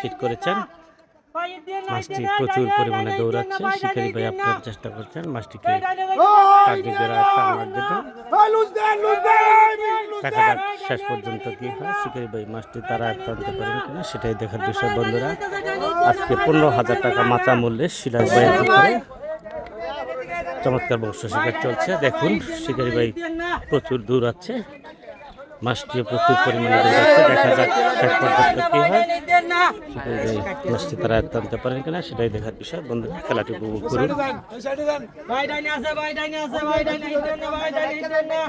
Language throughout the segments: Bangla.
ফিট করেছেন। মাছটি প্রচুর পরিমাণে দৌড়াচ্ছে। শিকারী ভাই আপনার চেষ্টা করছেন। মাছটিকে দেখা যাক শেষ পর্যন্ত কি হয়। শিকারী ভাই মাছটি তারা টানতে পারেন কিনা সেটাই দেখার বিষয় বন্ধুরা। আজকে পনেরো হাজার টাকা মাচা মূল্যে ভাইয়ের পুকুরে চমৎকার বংশ শিকার চলছে। দেখুন শিকারী ভাই প্রচুর দূর আছে মাছটিও প্রচুর পরিমাণে দেখা যাক শেষ পর্যন্ত কি হয়। মাছটি তারা টানতে পারেন কিনা সেটাই দেখার বিষয়। বন্ধুরা, খেলাটি উপভোগ করুন। ভাই ডাইনে আছে ভাই ডাইনে আছে ভাই ডাইনে হিটেন না ভাই ডাইনে হিটেন না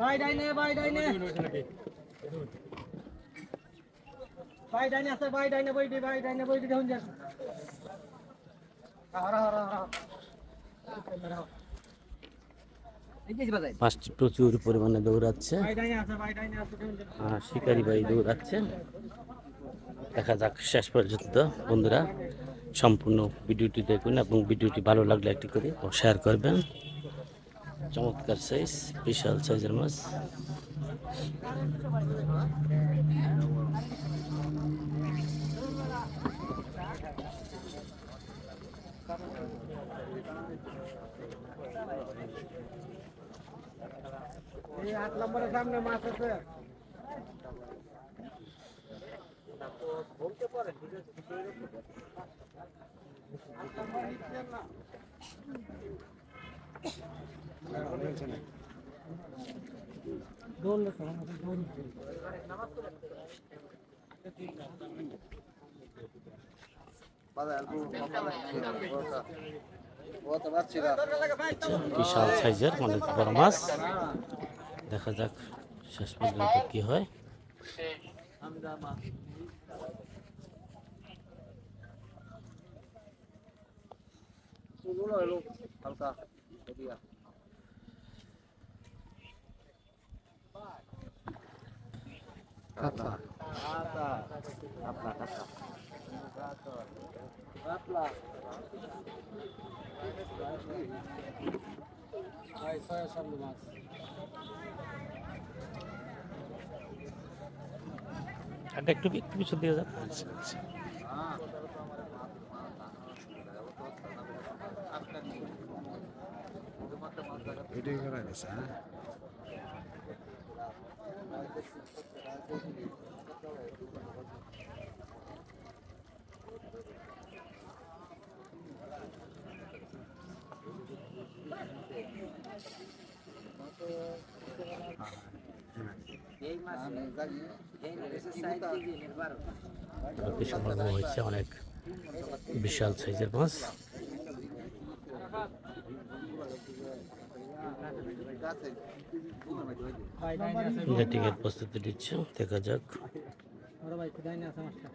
ভাই ডাইনে ভাই ডাইনে ভাই ডাইনে আছে ভাই ডাইনে বই দি ভাই ডাইনে বই দি দেখুন যান হরা হরা হরা মাছটি প্রচুর পরিমাণে দৌড়াচ্ছে। আর শিকারি ভাই দৌড়াচ্ছে দেখা যাক শেষ পর্যন্ত, বন্ধুরা, সম্পূর্ণ ভিডিওটি দেখুন এবং ভিডিওটি ভালো লাগলে একটি করে শেয়ার করবেন। চমৎকার সাইজ বিশাল সাইজের মাছ। আট নম্বরের সামনে মাছ আছে। বিশাল সাইজের অনেক বড় মাছ। দেখা যাক শেষ পর্যন্ত কি হয়। এটা একটু একটু পিছন দিয়ে যাক ভিডিও করা গেছে হ্যাঁ হয়েছে অনেক বিশাল সাইজের মাছ। ব্যাটিংয়ের প্রস্তুতি দিচ্ছে দেখা যাক ওরে ভাই ডাইনে আছে মাছটা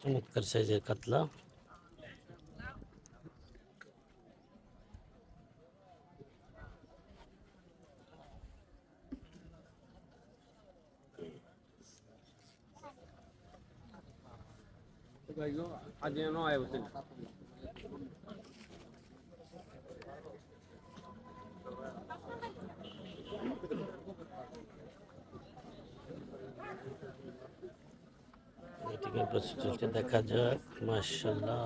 চমৎকার সাইজের কাতলা ব্যাটিংয়ের প্রস্তুতি চলছে দেখা যাক মাশাআল্লাহ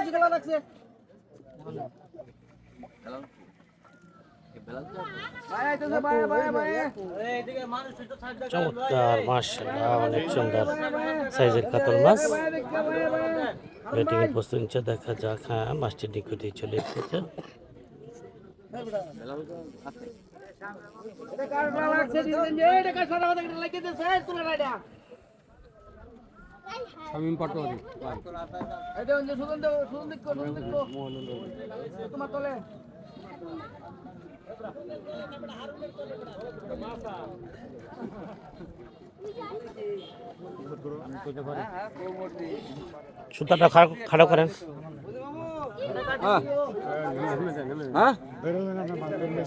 এদিকে লাগছে ভাই চমৎকার মাশাআল্লাহ অনেক সুন্দর সাইজের কাতল মাছ। ব্যাটিংয়ের প্রস্তুতি নিচ্ছে দেখা যাক হ্যাঁ মাছটি নিকটেই চলে এসেছে। শামিম পাটোয়ারি এটা সুগন্ধ তোমার তলে। সুতাটা খাড়ো খাড়ো করেন।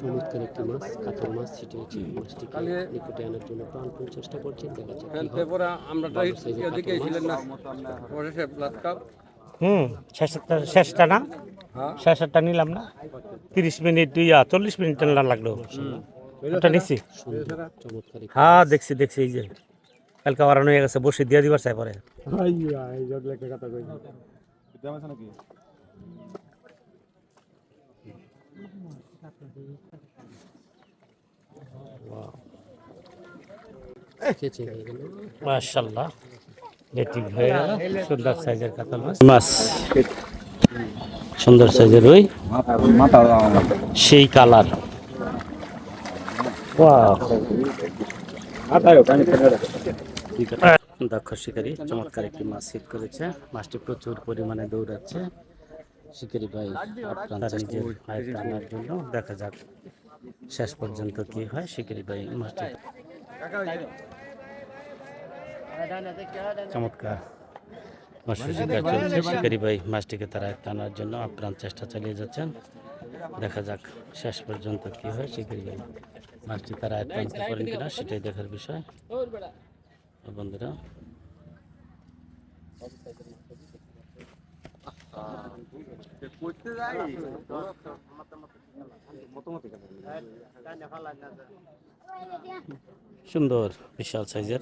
চমৎকার একটি মাছ কাতল মাছ সেটি হচ্ছে মাছটিকে নিকটে আনার জন্য প্রাণপণ চেষ্টা করছেন দেখা যাক কি আমরা হুম শেষটা শেষটা না? হ্যাঁ। শেষটা নিলাম না? তিরিশ মিনিট ইয়া চল্লিশ মিনিট না লাগল? ওটা নিছি। হ্যাঁ দেখছি দেখছি এই যে। কালকে ওরান হয়ে গেছে বসে দিয়ে দিবার চাই পরে। মাশাল্লাহ। লেটিক হয়ে গেল। সুন্দর সাইজের কাতল মাছ। মাছ। সুন্দর সাইজের ওই। সেই কালার। দক্ষ শিকারী চমৎকার একটি মাছ হিট করেছে। মাছটি প্রচুর পরিমাণে দৌড়াচ্ছে। শিকারী ভাই আপনার নিজের আয়ত্ত আনার জন্য দেখা যাক শেষ পর্যন্ত কি হয়। শিকারী ভাই মাছটি চমৎকার। শিকার ভাই মাছটিকে তারা টানার জন্য আপ্রাণ চেষ্টা চালিয়ে যাচ্ছেন। দেখা যাক শেষ পর্যন্ত কি হয় শিকারি ভাই। মাছটি তারা টানতে পারেন কিনা সেটাই দেখার বিষয়। বন্ধুরা সুন্দর বিশাল সাইজের।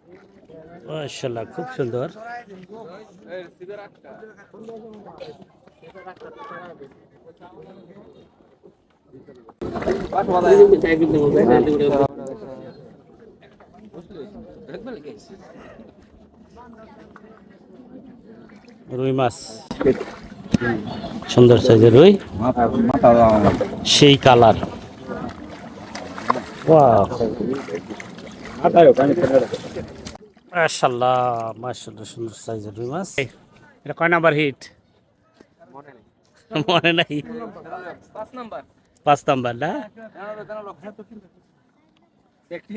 মাশাল্লাহ খুব সুন্দর। রুই মাছ। সুন্দর সাইজের রুই। সেই কালার। মাশাল্লাহ মাশাল্লাহ সুন্দর সাইজের রুই মাছ। এটা কয় নাম্বার হিট? মনে নাই। পাঁচ নাম্বার। পাঁচ নাম্বার না? একটি